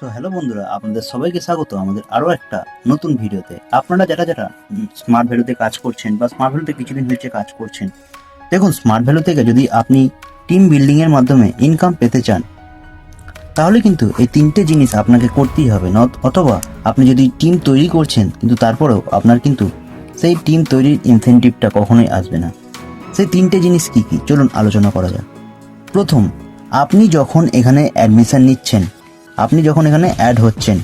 তো হ্যালো বন্ধুরা, আপনাদের সবাইকে স্বাগত। আমাদের আরও একটা নতুন ভিডিওতে। আপনারা যারা যারা স্মার্ট ভ্যালুতে কাজ করছেন বা স্মার্ট ভ্যালুতে কিছুদিন হয়েছে কাজ করছেন, দেখুন স্মার্ট ভ্যালু থেকে যদি আপনি টিম বিল্ডিংয়ের মাধ্যমে ইনকাম পেতে চান, তাহলে কিন্তু এই তিনটে জিনিস আপনাকে করতেই হবে। নত- অথবা আপনি যদি টিম তৈরি করছেন, কিন্তু তারপরেও আপনার কিন্তু সেই টিম তৈরির ইনসেন্টিভটা কখনোই আসবে না। সেই তিনটে জিনিস কি কি? চলুন আলোচনা করা যাক। প্রথম, আপনি যখন এখানে অ্যাডমিশন নিচ্ছেন আপনি যখন এখানে অ্যাড হচ্ছেন,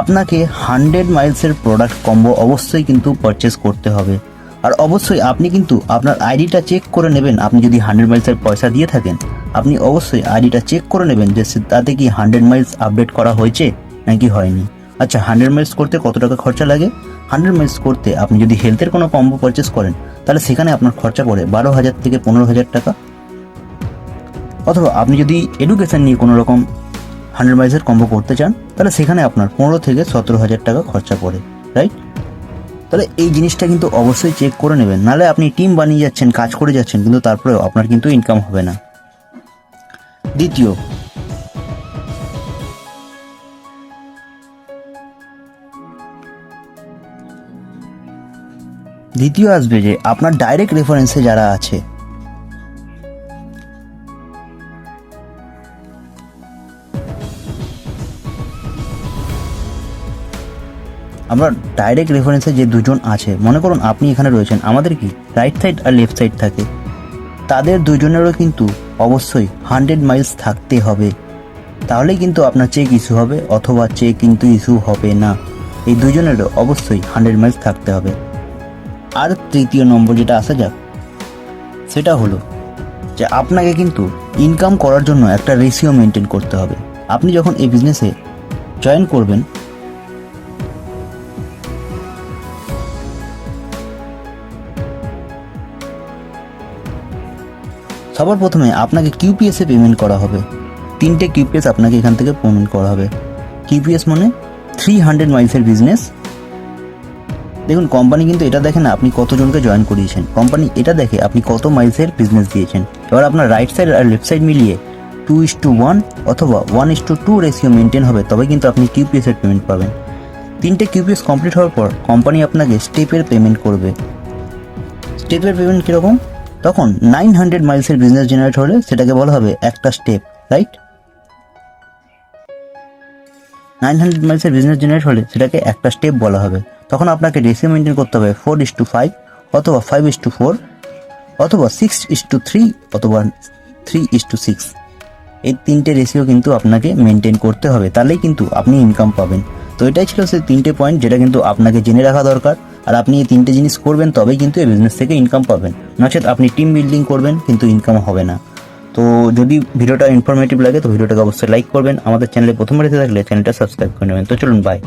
আপনাকে হান্ড্রেড মাইলসের প্রোডাক্ট কম্বো অবশ্যই কিন্তু পারচেস করতে হবে। আর অবশ্যই আপনি কিন্তু আপনার আইডিটা চেক করে নেবেন। আপনি যদি হান্ড্রেড মাইলসের পয়সা দিয়ে থাকেন, আপনি অবশ্যই আইডিটা চেক করে নেবেন যে তাতে কি হান্ড্রেড মাইলস আপডেট করা হয়েছে নাকি হয়নি। আচ্ছা হান্ড্রেড মাইলস করতে কত টাকা খরচা লাগে? হান্ড্রেড মাইলস করতে আপনি যদি হেলথের কোনো কম্বো পারচেস করেন, তাহলে সেখানে আপনার খরচা পড়ে বারো হাজার থেকে পনেরো হাজার টাকা। অথবা আপনি যদি এডুকেশন নিয়ে কোনো রকম হান্ড্রেড মাইলসের কম্বো করতে চান, তাহলে সেখানে আপনার পনেরো থেকে সতেরো হাজার টাকা খরচা পড়ে রাইট তাহলে এই জিনিসটা কিন্তু অবশ্যই চেক করে নেবেন। নাহলে আপনি টিম বানিয়ে যাচ্ছেন, কাজ করে যাচ্ছেন, কিন্তু তারপরেও আপনার কিন্তু ইনকাম হবে না। দ্বিতীয় দ্বিতীয় আসবে যে আপনার ডাইরেক্ট রেফারেন্সে যারা আছে আমরা ডাইরেক্ট রেফারেন্সে যে দুজন আছে, মনে করুন আপনি এখানে রয়েছেন, আমাদের কি রাইট সাইড আর লেফট সাইড থাকে। তাদের দুজনেরও কিন্তু অবশ্যই হান্ড্রেড মাইলস থাকতে হবে। তাহলেই কিন্তু আপনার চেক ইস্যু হবে অথবা চেক কিন্তু ইস্যু হবে না। এই দুজনেরও অবশ্যই হান্ড্রেড মাইলস থাকতে হবে। আর তৃতীয় নম্বর যেটা আসা যাক, সেটা হলো যে আপনাকে কিন্তু ইনকাম করার জন্য একটা রেশিও মেনটেন করতে হবে। আপনি যখন এই বিজনেসে জয়েন করবেন সবার প্রথমে আপনাকে কিউপিএস পেমেন্ট করা হবে। তিনটে কিউপিএস আপনাকে এখান থেকে পেমেন্ট করা হবে। কিউপিএস মানে থ্রি হান্ড্রেড মাইলসের বিজনেস দেখুন কোম্পানি কিন্তু এটা দেখে না, আপনি কতজনকে জয়েন করিয়েছেন। কোম্পানি এটা দেখে আপনি কত মাইলসের বিজনেস দিয়েছেন। এবার আপনার রাইট সাইড আর লেফট সাইড মিলিয়ে টু ইস টু ওয়ান অথবা one is to two ratio maintain হবে তবে কিন্তু আপনি কিউপিএস এর পেমেন্ট পাবেন। তিনটে কিউপিএস কমপ্লিট হওয়ার পর কোম্পানি আপনাকে স্টেপের পেমেন্ট করবে। স্টেপের পেমেন্ট কীরকম? তখন নাইন হান্ড্রেড মাইলসের বিজনেস জেনারেট হলে সেটাকে বলা হবে একটা স্টেপ রাইট নাইন হান্ড্রেড মাইলসের বিজনেস জেনারেট হলে সেটাকে একটা স্টেপ বলা হবে। তখন আপনাকে রেসিও মেনটেন করতে হবে ফোর ইস টু ফাইভ অথবা ফাইভ ইস টু ফোর অথবা সিক্স ইস টু থ্রি অথবা থ্রি ইস টু সিক্স এই তিনটে রেশিও কিন্তু আপনাকে মেনটেন করতে হবে, তাহলেই কিন্তু আপনি ইনকাম পাবেন। তো এটাই ছিল সেই তিনটে পয়েন্ট যেটা কিন্তু আপনাকে জেনে রাখা দরকার। আর আপনি এই তিনটে জিনিস করবেন, তবেই কিন্তু এই বিজনেস থেকে ইনকাম পাবেন। নচেত আপনি টিম বিল্ডিং করবেন, কিন্তু ইনকাম হবে না। তো যদি ভিডিওটা ইনফরমেটিভ লাগে, তো ভিডিওটাকে অবশ্যই লাইক করবেন। আমাদের চ্যানেলে প্রথমবার এসে থাকলে চ্যানেলটা সাবস্ক্রাইব করে নেবেন। তো চলুন বাই